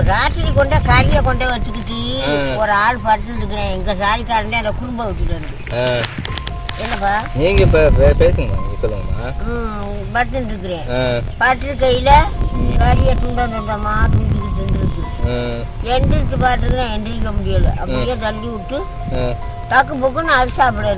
ஒரு ராத்திரி கொண்டே கறியை கொண்டே வச்சுக்கிட்டு. ஒரு ஆள் படுத்துட்டு இருக்கிறேன். எங்க சாரிக்காரன் அந்த குடும்பம் விட்டுட்டு என்னப்பா? நீங்க இப்ப பே- பேசுங்கம்மா நீங்க சொல்லுங்கம்மா. படுத்துட்டு இருக்கிறேன். கறியை துண்ட துண்டமா துண்டிக்கிட்டு இருந்துருக்கு எந்திரிச்சு பார்த்துக்கிறேன் எந்திரிக்க முடியல. அப்படியே தள்ளி விட்டு. டக்கு புக்குன்னு அரிசி சாப்பிட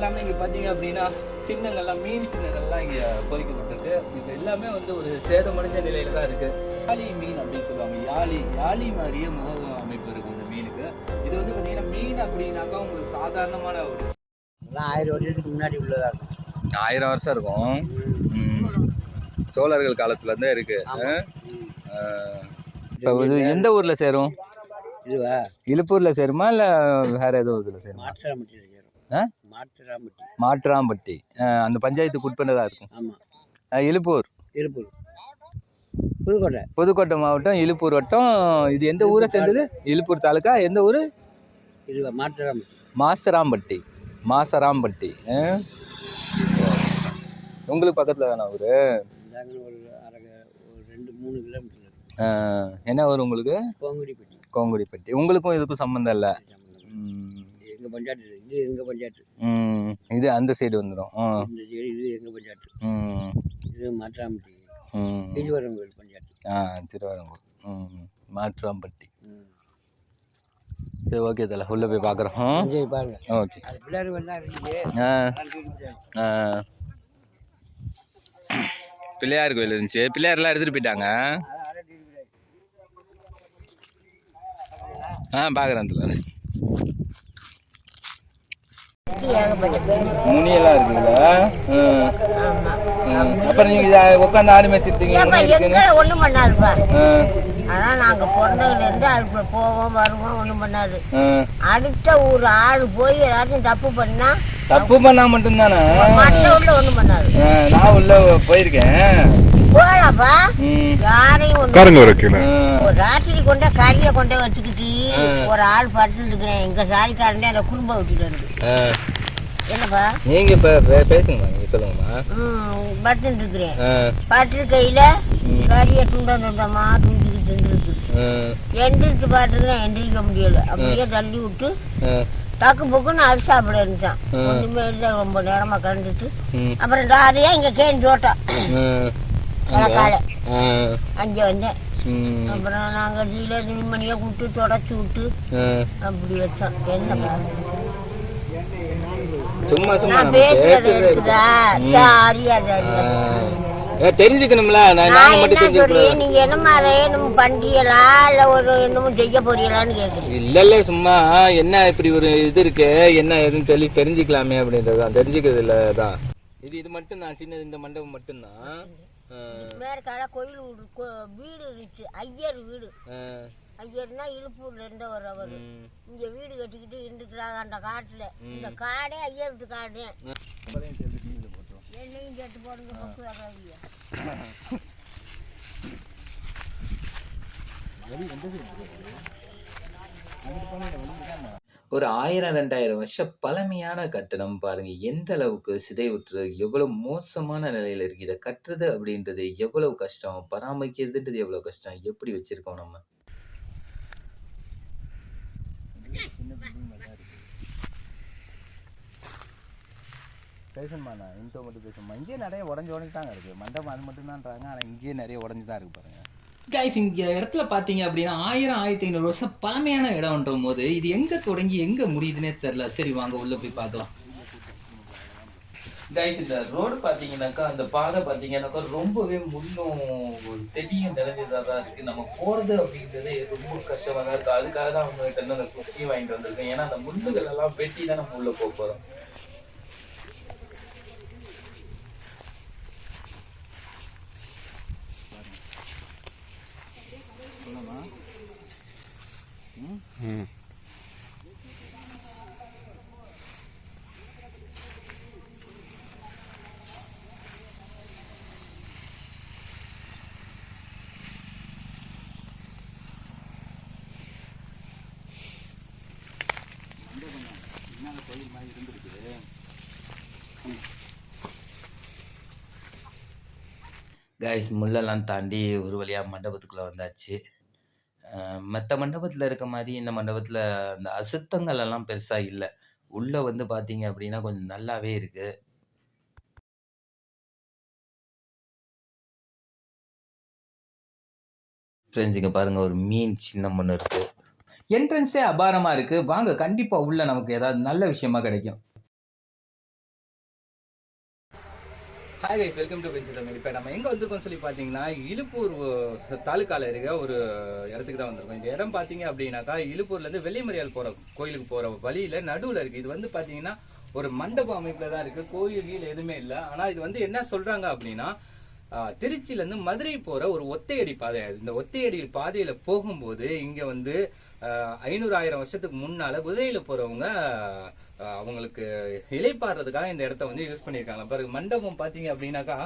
எல்லாமே இங்கே பார்த்தீங்க அப்படின்னா சின்னங்கள்லாம் மீன் சின்னங்கள்லாம் இங்கே பொறிக்கப்பட்டிருக்கு. இது எல்லாமே வந்து ஒரு சேதமடைஞ்ச நிலையில தான் இருக்கு. யாழி மீன் அப்படின்னு சொல்லுவாங்க. யாழி யாழி மாதிரியே முக அமைப்பு இருக்கும் இந்த மீனுக்கு. இது வந்து பார்த்தீங்கன்னா மீன் அப்படின்னாக்கா உங்களுக்கு சாதாரணமான ஒரு எல்லாம் ஆயிரம் வருஷத்துக்கு முன்னாடி உள்ளதா இருக்கும். ஆயிரம் வருஷம் இருக்கும். சோழர்கள் காலத்துல இருந்தே இருக்கு ஆமா. இப்போ இது எந்த ஊர்ல சேரும்? இதுவா? இழுப்பூர்ல சேருமா இல்ல வேற ஏதோ இதுல சேருமா. ஆ? மாட்டுராம்பட்டி மாட்டுராம்பட்டி அந்த பஞ்சாயத்துக்கு உட்பட்டதா இருக்கும். ஆமாம் இழுப்பூர் இருப்பூர் புதுக்கோட்டை. புதுக்கோட்டை மாவட்டம் இழுப்பூர் வட்டம். இது எந்த ஊரை சேர்ந்தது? இழுப்பூர் தாலுக்கா எந்த ஊர்? இதுவா மாட்டுராம்பட்டி மாசராம்பட்டி. மாசராம்பட்டி? உங்களுக்கு பக்கத்தில் தானே ஒரு ரெண்டு மூணு கிலோமீட்டர் என்ன ஊர் உங்களுக்கு? கோங்குடிப்பட்டி. கோங்குடிப்பட்டி. உங்களுக்கும் இதுக்கும் சம்மந்தம் இல்லை? இது எங்கள் பஞ்சாயத்து இது. எங்கள் பஞ்சாயத்து. இது அந்த சைடு வந்துடும் இந்த சைடு இது எங்கள் பஞ்சாயத்து. இது மாட்டுராம்பட்டி ம். ஈஸ்வரன் கோயில் பஞ்சாயத்து. ஆ திருவாரூர் ம் மாட்டுராம்பட்டி ம். சரி ஓகே தல. உள்ளே போய் பார்க்குறோம் சரி பாருங்க. ஓகே. ஆ. பிள்ளையார் கோயில் இருந்துச்சு. பிள்ளையார்லாம் எடுத்துகிட்டு போயிட்டாங்க. ஆ பார்க்குறேன் தல ஏகப்பட்ட பேர் முனியெல்லாம் இருக்குல்ல ஆமா அப்புறம் நீங்கள் உட்காந்து ஆடு எங்க ஒண்ணும் பண்ணாதுப்பா. ஆ, அதான் நாங்க பிறந்ததுல இருந்து அதுக்குள்ள போவோம் வருவோம் ஒண்ணும் பண்ணாது. அடுத்த ஊர் ஆள் போய் ஏதாச்சும் தப்பு பண்ணா தப்பு பண்ணா மட்டும்தானே? மற்ற உள்ள ஒண்ணும் பண்ணாது. நான் உள்ள போயிருக்கேன். போலாப்பா. யாரையும் ஒரு ஒரு ராத்திரி கொண்டே கறியை கொண்டே வச்சுக்கிட்டு ஒரு ஆள் படுத்துட்டு இருக்கிறேன். எங்க சாரிக்காரன் அந்த குடும்பம் விட்டுட்டு இருக்கு. என்னப்பா? நீங்க இப்ப பேசுங்கம்மா நீங்க சொல்லுங்கம்மா. படுத்துட்டு இருக்கிறேன் பட்டு கையில கறியை துண்ட துண்டமா துண்டிக்கிட்டு இருந்துருக்கு எந்திரிச்சு பார்த்துக்கிறேன் எந்திரிக்க முடியல. அப்படியே தள்ளி விட்டு டக்கு புக்குன்னு அரிசி சாப்பிட இருந்துச்சான் ஒன்றுமே இல்லை ரொம்ப நேரமா கலந்துட்டு அப்புறம் டாரியா இங்க கேன் எனக்கால ஆ, அங்கே வந்தேன். அப்புறம் நாங்கள் கீழே துணிமணியை விட்டு தொடச்சி விட்டு. அப்படி வச்சோம். என்ன சும்மா சும்மா தெரிஞ்சுக்கணும்ல. நான் மட்டும் சொல்றேன்? தெரிஞ்சுக்கூடாது நீங்க என்னமோ பண்றீங்களா? இல்ல ஒரு என்னமோ செய்ய போறீங்களான்னு கேக்குறேன். இல்ல இல்ல சும்மா என்ன இப்படி ஒரு இது இருக்கு? என்ன எதுன்னு தெளி தெரிஞ்சுக்கலாமே அப்படின்றதுதான். தெரிஞ்சுக்கிறது இல்ல தான் இது இது மட்டும் தான் சின்னது இந்த மண்டபம் மட்டும்தான். மேற்கால கோயில் வீடு இருந்துச்சு. ஐயர் வீடு. ஐயர்னா இழுப்பூர்ல இருந்து வரவர் ம். இங்க வீடு கட்டிக்கிட்டு இருந்துக்கிறாங்க அந்த காட்டுல. இந்த காடே ஐயர் வீட்டு காடு என்னையும் சேர்த்து போடுங்க வகாதியா ஒரு ஆயிரம் ரெண்டாயிரம் வருஷம் பழமையான கட்டடம் பாருங்க. எந்த அளவுக்கு சிதைவுற்று எவ்வளவு மோசமான நிலையில இருக்கு. இதை கட்டுறது அப்படின்றது எவ்வளவு கஷ்டம்? பராமரிக்கிறதுன்றது எவ்வளவு கஷ்டம்? எப்படி வச்சிருக்கோம் நம்ம? பேசணுமாண்ணா நான்? மட்டும் பேசணுமா? இங்கேயே நிறைய உடஞ்சி உடஞ்சி தாங்க இருக்குது மண்டபம் அது மட்டும் தான்றாங்க ஆனால் இங்கேயே நிறைய உடஞ்சி தான் இருக்கு பாருங்கள் கைஸ் இங்க இடத்துல பாத்தீங்க அப்படின்னா ஆயிரம் ஆயிரத்தி ஐநூறு வருஷம் பழமையான இடம்ன்ற போது இது எங்க தொடங்கி எங்க முடியுதுன்னே தெரியல. சரி வாங்க உள்ள போய் பார்க்கலாம். கைஸ் இந்த ரோடு பார்த்தீங்கன்னாக்கா அந்த பாதை பார்த்தீங்கன்னாக்கா ரொம்பவே முன்னும் செடியும் நிறைஞ்சதாக தான் இருக்குது நம்ம போகிறது அப்படின்றது ரொம்ப கஷ்டமாக தான் இருக்குது அதுக்காக தான் அவங்க கிட்ட இருந்து அந்த குச்சியை வாங்கிட்டு வந்திருக்கேன். ஏன்னா அந்த முள்ளுகள் எல்லாம் வெட்டி தான் நம்ம உள்ளே போக போகிறோம் கோயில் மாதிரி கைஸ் முள்ளெல்லாம் தாண்டி ஒரு வழியாக மண்டபத்துக்குள்ளே வந்தாச்சு. மற்ற மண்டபத்தில் இருக்க மாதிரி இந்த மண்டபத்தில் அந்த அசுத்தங்கள் எல்லாம் பெருசாக இல்லை. உள்ளே வந்து பார்த்தீங்க அப்படின்னா கொஞ்சம் நல்லாவே இருக்குது ஃப்ரெண்ட்ஸுங்க பாருங்கள் ஒரு மீன் சின்னம் ஒன்று இருக்குது என்ட்ரன்ஸே அபாரமாக இருக்குது வாங்க கண்டிப்பாக உள்ளே நமக்கு ஏதாவது நல்ல விஷயமா கிடைக்கும். Hi guys welcome to bench Tamil இப்போ நம்ம எங்கே வந்திருக்கோம் சொல்லி பார்த்தீங்கன்னா இழுப்பூர் தாலுக்கால இருக்க ஒரு இடத்துக்கு தான் வந்திருக்கோம். இந்த இடம் பார்த்தீங்க அப்படின்னாக்கா இழுப்பூர்லேருந்து வெள்ளிமறியால் போகிற கோயிலுக்கு போகிற வழியில் நடுவில் இருக்குது இது வந்து பார்த்தீங்கன்னா ஒரு மண்டப அமைப்பில் தான் இருக்குது கோயில் கீழ் எதுவுமே இல்லை. ஆனால் இது வந்து என்ன சொல்கிறாங்க அப்படின்னா திருச்சியிலேருந்து மதுரை போகிற ஒரு ஒத்தையடி பாதை இந்த ஒத்தையடி பாதையில் போகும்போது இங்கே வந்து ஐநூறு ஆயிரம் வருஷத்துக்கு முன்னால் குதிரையில் போகிறவங்க அவங்களுக்கு இலைப்பாடுறதுக்காக இந்த இடத்த வந்து யூஸ் பண்ணியிருக்காங்க. பாருங்க மண்டபம் பார்த்தீங்க அப்படின்னாக்கா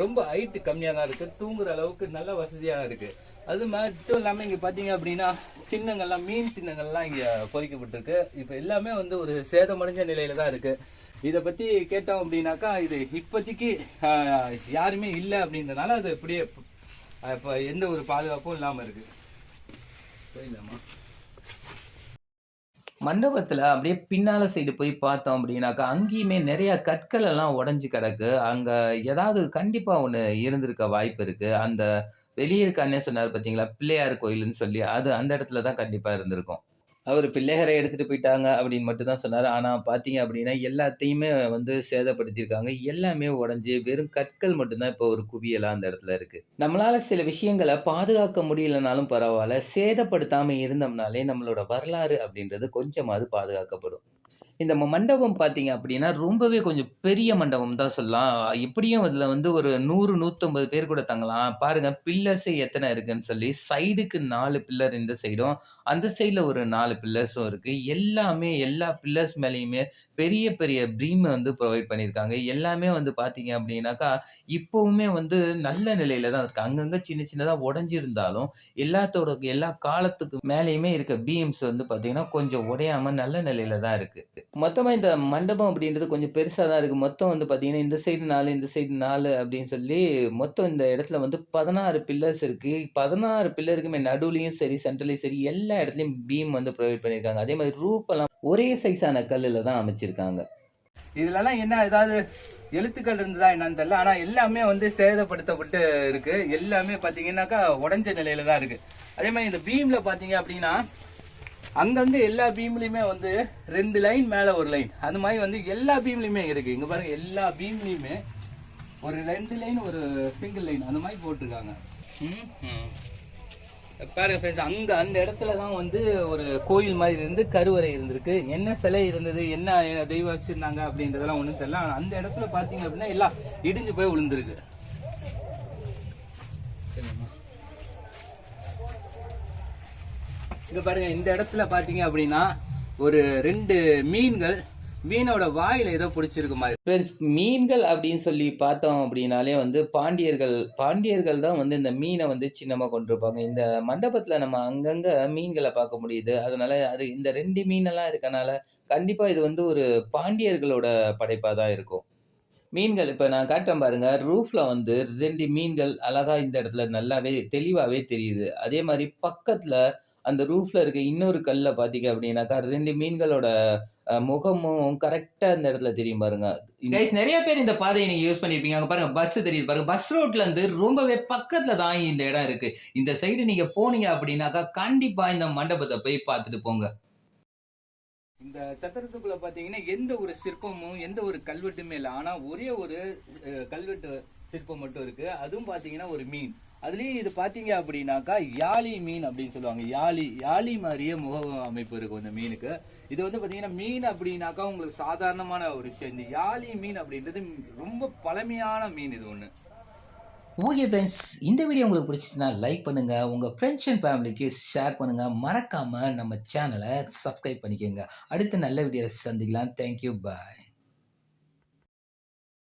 ரொம்ப ஹைட்டு கம்மியாக தான் இருக்குது தூங்குற அளவுக்கு நல்ல வசதியாக இருக்குது அது மட்டும் இல்லாமல் இங்கே பார்த்தீங்க அப்படின்னா சின்னங்கள்லாம் மீன் சின்னங்கள்லாம் இங்கே பொறிக்கப்பட்டிருக்கு. இப்போ எல்லாமே வந்து ஒரு சேதமடைஞ்ச நிலையில் தான் இருக்குது இதை பற்றி கேட்டோம் அப்படின்னாக்கா இது இப்போதைக்கு யாருமே இல்லை அப்படின்றனால அது அப்படியே இப்போ எந்த ஒரு பாதுகாப்பும் இல்லாமல் இருக்குது போயிடலாமா மண்டபத்தில் அப்படியே பின்னால் சைடு போய் பார்த்தோம் அப்படின்னாக்கா அங்கேயுமே நிறையா கற்கள் எல்லாம் உடஞ்சி கிடக்கு. அங்கே ஏதாவது கண்டிப்பாக ஒன்று இருந்திருக்க வாய்ப்பு இருக்குது அந்த வெளியே இருக்க அண்ணே சொன்னார் பார்த்தீங்களா பிள்ளையார் கோயிலுன்னு சொல்லி அது அந்த இடத்துல தான் கண்டிப்பாக இருந்திருக்கும். அவர் பிள்ளைகரை எடுத்துகிட்டு போயிட்டாங்க அப்படின்னு மட்டும் தான் சொன்னார். ஆனால் பார்த்தீங்க அப்படின்னா எல்லாத்தையுமே வந்து சேதப்படுத்தியிருக்காங்க. எல்லாமே உடஞ்சி வெறும் கற்கள் மட்டும்தான் இப்போ ஒரு குவியலாக அந்த இடத்துல இருக்குது நம்மளால் சில விஷயங்களை பாதுகாக்க முடியலனாலும் பரவாயில்ல. சேதப்படுத்தாமல் இருந்தோம்னாலே நம்மளோட வரலாறு அப்படின்றது கொஞ்சமாவது பாதுகாக்கப்படும். இந்த ம- மண்டபம் பார்த்தீங்க அப்படின்னா ரொம்பவே கொஞ்சம் பெரிய மண்டபம் தான் சொல்லலாம். எப்படியும் அதில் வந்து ஒரு நூறு நூற்றம்பது பேர் கூட தங்கலாம். பாருங்கள் பில்லர்ஸே எத்தனை இருக்குன்னு சொல்லி சைடுக்கு நாலு பில்லர் இந்த சைடும் அந்த சைடில் ஒரு நாலு பில்லர்ஸும் இருக்குது எல்லாமே எல்லா பில்லர்ஸ் மேலேயுமே பெரிய பெரிய ப்ரீமை வந்து ப்ரொவைட் பண்ணியிருக்காங்க. எல்லாமே வந்து பார்த்தீங்க அப்படின்னாக்கா இப்போவுமே வந்து நல்ல நிலையில தான் இருக்குது அங்கங்கே சின்ன சின்னதாக உடஞ்சிருந்தாலும் எல்லாத்தோட எல்லா காலத்துக்கு மேலேயுமே இருக்க பீம்ஸ் வந்து பார்த்தீங்கன்னா கொஞ்சம் உடையாமல் நல்ல நிலையில தான் இருக்குது மொத்தமாக இந்த மண்டபம் அப்படின்றது கொஞ்சம் பெருசாக தான் இருக்குது மொத்தம் வந்து பார்த்திங்கன்னா இந்த சைடு நாலு இந்த சைடு நாலு அப்படின்னு சொல்லி மொத்தம் இந்த இடத்துல வந்து பதினாறு பில்லர்ஸ் இருக்குது பதினாறு பில்லருக்குமே நடுவுலையும் சரி சென்ட்ரலையும் சரி எல்லா இடத்துலையும் பீம் வந்து ப்ரொவைட் பண்ணியிருக்காங்க அதே மாதிரி ரூப்பெல்லாம் ஒரே சைஸான கல்லில் தான் அமைச்சிருக்காங்க. இதுலலாம் என்ன ஏதாவது எழுத்துக்கள் இருந்ததா என்னன்னு தெரியல. ஆனா எல்லாமே வந்து சேதப்படுத்தப்பட்டு இருக்கு. எல்லாமே பாத்தீங்கன்னாக்கா உடஞ்ச நிலையில தான் இருக்கு. அதே மாதிரி இந்த பீம்ல பாத்தீங்க அப்படின்னா அங்கங்க எல்லா பீம்லயுமே வந்து ரெண்டு லைன் மேல ஒரு லைன் அந்த மாதிரி வந்து எல்லா பீம்லயுமே இருக்கு. இங்க பாருங்க எல்லா பீம்லயுமே ஒரு ரெண்டு லைன் ஒரு சிங்கிள் லைன் அந்த மாதிரி போட்டிருக்காங்க. பாருங்க ஃப்ரெண்ட்ஸ் அங்க அந்த இடத்துல தான் வந்து ஒரு கோயில் மாதிரி இருந்து கருவறை இருந்திருக்கு. என்ன சிலை இருந்தது? என்ன தெய்வம் வச்சிருந்தாங்க அப்படின்றதெல்லாம் ஒன்றும் தெரியல. அந்த இடத்துல பார்த்தீங்க அப்படின்னா எல்லாம் இடிஞ்சு போய் விழுந்திருக்கு. இங்கே பாருங்க இந்த இடத்துல பார்த்தீங்க அப்படின்னா ஒரு ரெண்டு மீன்கள் மீனோட வாயில ஏதோ பிடிச்சிருக்கு மாதிரி. ஃப்ரெண்ட்ஸ் மீன்கள் அப்படின்னு சொல்லி பார்த்தோம் அப்படின்னாலே வந்து பாண்டியர்கள் பாண்டியர்கள் தான் வந்து இந்த மீனை வந்து சின்னமாக கொண்டிருப்பாங்க. இந்த மண்டபத்தில் நம்ம அங்கங்கே மீன்களை பார்க்க முடியுது. அதனால அது இந்த ரெண்டு மீனெல்லாம் இருக்கனால கண்டிப்பாக இது வந்து ஒரு பாண்டியர்களோட படைப்பாக தான் இருக்கும். மீன்கள் இப்போ நான் காட்டுறேன் பாருங்க ரூஃபில் வந்து ரெண்டு மீன்கள் அழகாக இந்த இடத்துல நல்லாவே தெளிவாகவே தெரியுது. அதே மாதிரி பக்கத்தில் அந்த ரூஃப்ல இருக்க இன்னொரு கல்ல பார்த்தீங்க அப்படின்னாக்கா ரெண்டு மீன்களோட முகமும் கரெக்டாக அந்த இடத்துல தெரியும் பாருங்க. கைஸ் நிறைய பேர் இந்த பாதையை நீங்க யூஸ் பண்ணிருப்பீங்க. அங்க பாருங்க பஸ் தெரியுது பாருங்க. பஸ் ரோட்ல இருந்து ரொம்பவே பக்கத்துல தான் இந்த இடம் இருக்கு. இந்த சைடு நீங்க போனீங்க அப்படின்னாக்கா கண்டிப்பா இந்த மண்டபத்தை போய் பார்த்துட்டு போங்க. இந்த சத்திரத்துக்குள்ள பாத்தீங்கன்னா எந்த ஒரு சிற்பமும் எந்த ஒரு கல்வெட்டுமே இல்லை. ஆனா ஒரே ஒரு கல்வெட்டு சிற்பம் மட்டும் இருக்கு. அதுவும் பாத்தீங்கன்னா ஒரு மீன். அதுலேயும் இது பாத்தீங்க அப்படின்னாக்கா யாழி மீன் அப்படின்னு சொல்லுவாங்க. யாழி யாழி மாதிரியே முக அமைப்பு இருக்கும் இந்த மீனுக்கு. இது வந்து பாத்தீங்கன்னா மீன் அப்படின்னாக்கா உங்களுக்கு சாதாரணமான ஒரு விஷயம். இந்த யாழி மீன் அப்படின்றது ரொம்ப பழமையான மீன் இது ஒண்ணு. ஓகே ஃப்ரெண்ட்ஸ் இந்த வீடியோ உங்களுக்கு பிடிச்சிச்சுன்னா லைக் பண்ணுங்கள் உங்கள் ஃப்ரெண்ட்ஸ் அண்ட் ஃபேமிலிக்கு ஷேர் பண்ணுங்கள் மறக்காமல் நம்ம சேனலை சப்ஸ்கிரைப் பண்ணிக்கோங்க. அடுத்த நல்ல வீடியோ சந்திக்கலாம். Thank you bye